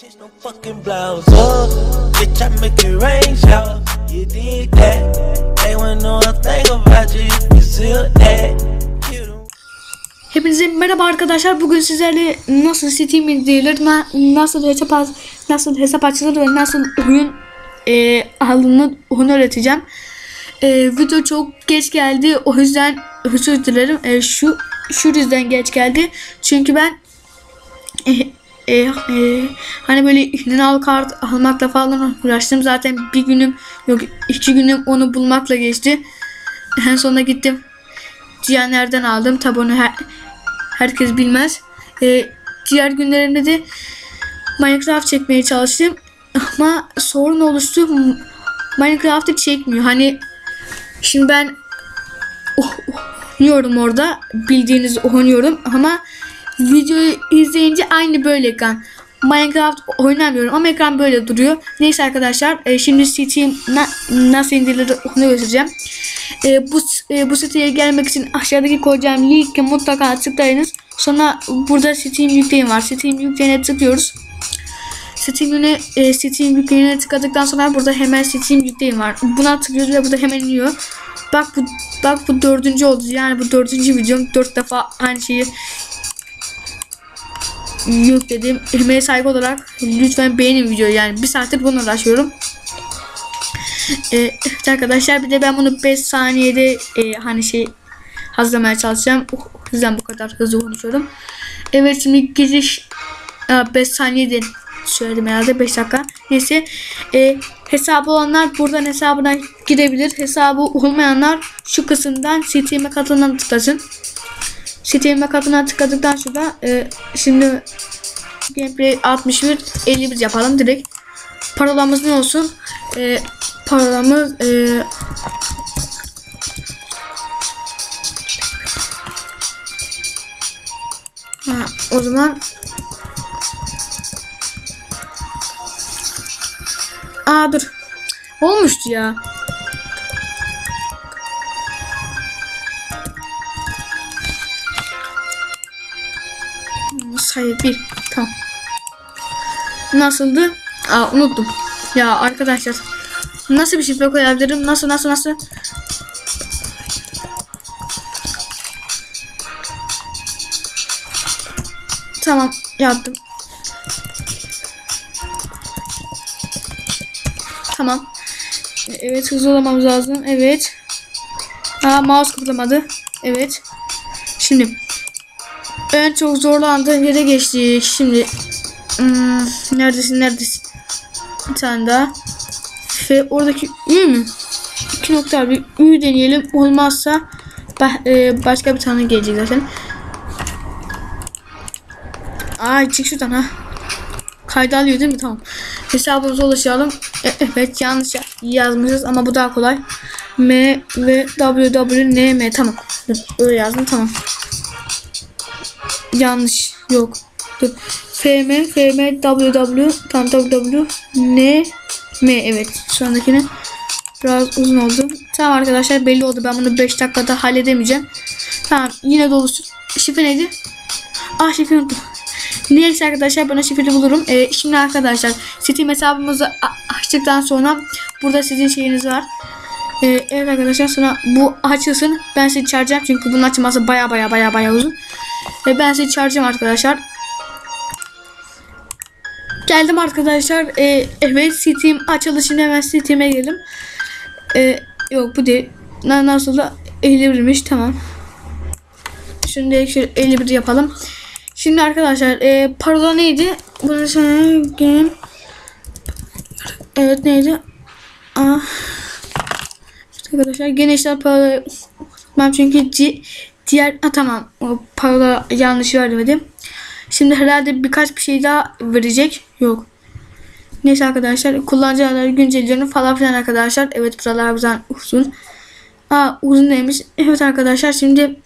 Change no fucking blouse up. Bitch, I make it rain shower. You did that. They wanna know a thing about you. You still that. Hepinize merhaba arkadaşlar. Bugün sizlerle nasıl Steam indirilir, na- nasıl hesap nasıl hesap açılır ve nasıl oyun e, alınır onu öğreteceğim. E, video çok geç geldi. O yüzden özür dilerim. E, şu şu yüzden geç geldi. Çünkü ben e, e, e, hani böyle Ünal kart almakla falan uğraştım. Zaten bir günüm yok iki günüm onu bulmakla geçti. En sonunda gittim. Cihaner'den aldım. Tabi onu her, herkes bilmez. Ee, diğer günlerinde de Minecraft çekmeye çalıştım. Ama sorun oluştu. Minecraft'ı çekmiyor. Hani şimdi ben oh, oynuyorum orada. Bildiğiniz oynuyorum ama videoyu izleyince aynı böyle ekran. Minecraft oynamıyorum ama ekran böyle duruyor. Neyse arkadaşlar e, şimdi Steam na- nasıl indirilir onu göstereceğim. E, bu e, bu siteye gelmek için aşağıdaki koyacağım linke mutlaka tıklayınız. Sonra burada Steam yükleyin var. Steam yükleyene tıklıyoruz. Steam'ine e, Steam yükleyene tıkladıktan sonra burada hemen Steam yükleyin var. Buna tıklıyoruz ve burada hemen iniyor. Bak bu bak bu dördüncü oldu. Yani bu dördüncü videom. Dört defa aynı şeyi yükledim. Emeğe saygı olarak lütfen beğenin videoyu. Yani bir saattir bununla uğraşıyorum. Ee, evet arkadaşlar bir de ben bunu 5 saniyede e, hani şey hazırlamaya çalışacağım. Oh, yüzden bu kadar hızlı konuşuyorum. Evet şimdi giriş 5 saniyede söyledim herhalde 5 dakika. Neyse e, hesabı olanlar buradan hesabına girebilir. Hesabı olmayanlar şu kısımdan Steam'e katılımdan tıklasın. Steam'e katılımdan tıkladıktan sonra e, şimdi gameplay 61 51 yapalım direkt. Parolamız ne olsun? E, parolamız e, ha, o zaman Aa dur. Olmuştu ya. Sayı bir. Tamam. Nasıldı? Aa unuttum. Ya arkadaşlar. Nasıl bir şifre koyabilirim? Nasıl nasıl nasıl? Tamam yaptım. Tamam. Evet hızlı olmamız lazım. Evet. Aa mouse kıpırdamadı. Evet. Şimdi en çok zorlandığım yere geçtik. Şimdi hmm, neredesin neredesin? Bir tane daha. Ve oradaki Ü mü? İki nokta bir Ü deneyelim. Olmazsa e, başka bir tane gelecek zaten. Ay çık şuradan ha. Kayda alıyor değil mi? Tamam. Hesabımıza ulaşalım. E- evet yanlış yazmışız ama bu daha kolay. M ve W N M tamam. Öyle yazdım tamam. Yanlış yok. Dur. F M F M W W tamam W W N M evet şu andakini biraz uzun oldu. Tamam arkadaşlar belli oldu. Ben bunu 5 dakikada halledemeyeceğim. Tamam yine dolusu. Şifre neydi? Ah şifre unuttum. Neyse arkadaşlar bana şifreli bulurum. Ee, şimdi arkadaşlar Steam hesabımızı açtıktan sonra burada sizin şeyiniz var. Ee, evet arkadaşlar sonra bu açılsın. Ben sizi çağıracağım çünkü bunun açılması baya baya baya baya uzun. Ve ben sizi çağıracağım arkadaşlar. Geldim arkadaşlar. Ee, evet Steam açıldı. Şimdi hemen Steam'e geldim. Ee, yok bu değil. Na- Nasıl da 51'miş tamam. Şimdi şöyle 51 yapalım. Şimdi arkadaşlar e, parola neydi? Sana game. Evet neydi? İşte arkadaşlar gene işte parola ben çünkü di, diğer ha, tamam o parola yanlış vermedim. Şimdi herhalde birkaç bir şey daha verecek. Yok. Neyse arkadaşlar kullanıcı adları güncelliyorum falan filan arkadaşlar. Evet buralar güzel uzun. Aa uzun neymiş? Evet arkadaşlar şimdi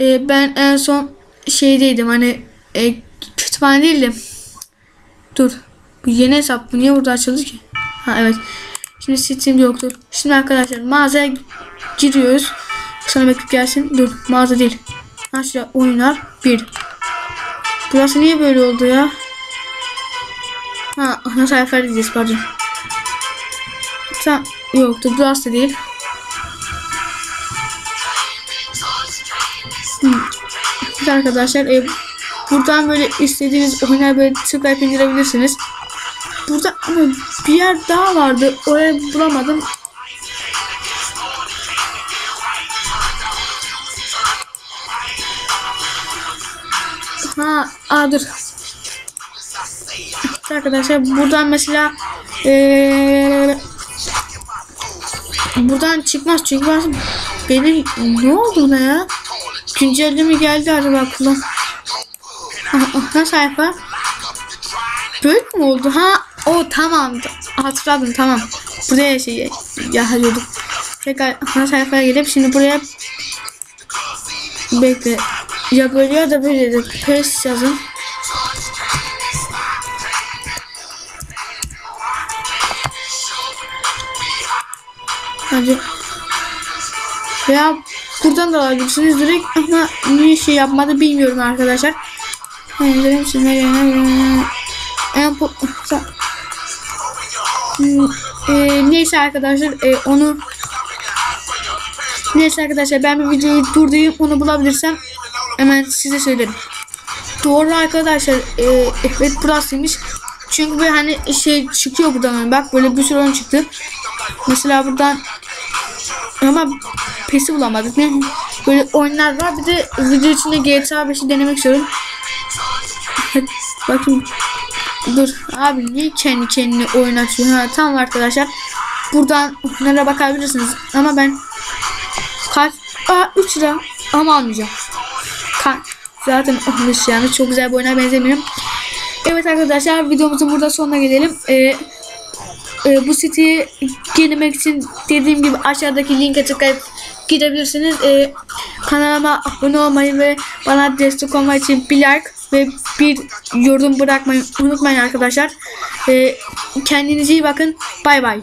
e, ben en son şeydeydim hani e, kütüphane değildim. Dur. Bu yeni hesap. Bu niye burada açıldı ki? Ha evet. Şimdi Steam yoktur. Şimdi arkadaşlar mağazaya giriyoruz. Sana bekle gelsin. Dur mağaza değil. Aşağı oyunlar 1. Burası niye böyle oldu ya? Ha ana sayfa diyeceğiz pardon. Tamam. Yoktu burası da değil. Hmm. Arkadaşlar e, buradan böyle istediğiniz oyunları böyle tıklayıp indirebilirsiniz. Burada ama bir yer daha vardı. Orayı bulamadım. Ha, aa dur. Arkadaşlar buradan mesela eee buradan çıkmaz çıkmaz. Benim ne oldu buna ya? Güncelleme geldi acaba aklıma. Aha sayfa. Böyle mi oldu? Ha o tamam. Hatırladım tamam. Buraya şey yazıyorduk. Tekrar ana sayfaya gelip şimdi buraya bekle. Ya böyle ya da böyle de pes yazın. Hadi. Veya buradan da alabilirsiniz direkt ama niye şey yapmadı bilmiyorum arkadaşlar. Henüz hepsine en po- Hmm, e, neyse arkadaşlar e, onu neyse arkadaşlar ben bir videoyu durdurayım onu bulabilirsem hemen size söylerim. Doğru arkadaşlar e, evet burasıymış. Çünkü böyle hani şey çıkıyor buradan hani bak böyle bir sürü oyun çıktı. Mesela buradan ama PES'i bulamadık. Ne? Böyle oyunlar var. Bir de video içinde GTA 5'i denemek istiyorum. Bakın. Dur. Abi niye kendi kendine oyun açıyor? Ha, tamam arkadaşlar. Buradan oyunlara bakabilirsiniz. Ama ben kaç? Aa 3 lira. Ama almayacağım. Kan. Zaten olmuş yani. Çok güzel bir oyuna benzemiyor. Evet arkadaşlar videomuzun burada sonuna gelelim. Ee, e, bu siteye girmek için dediğim gibi aşağıdaki linke tıklayıp gidebilirsiniz. E, kanalıma abone olmayı ve bana destek olmak için bir like ve bir yorum bırakmayı unutmayın arkadaşlar. E, kendinize iyi bakın. Bay bay.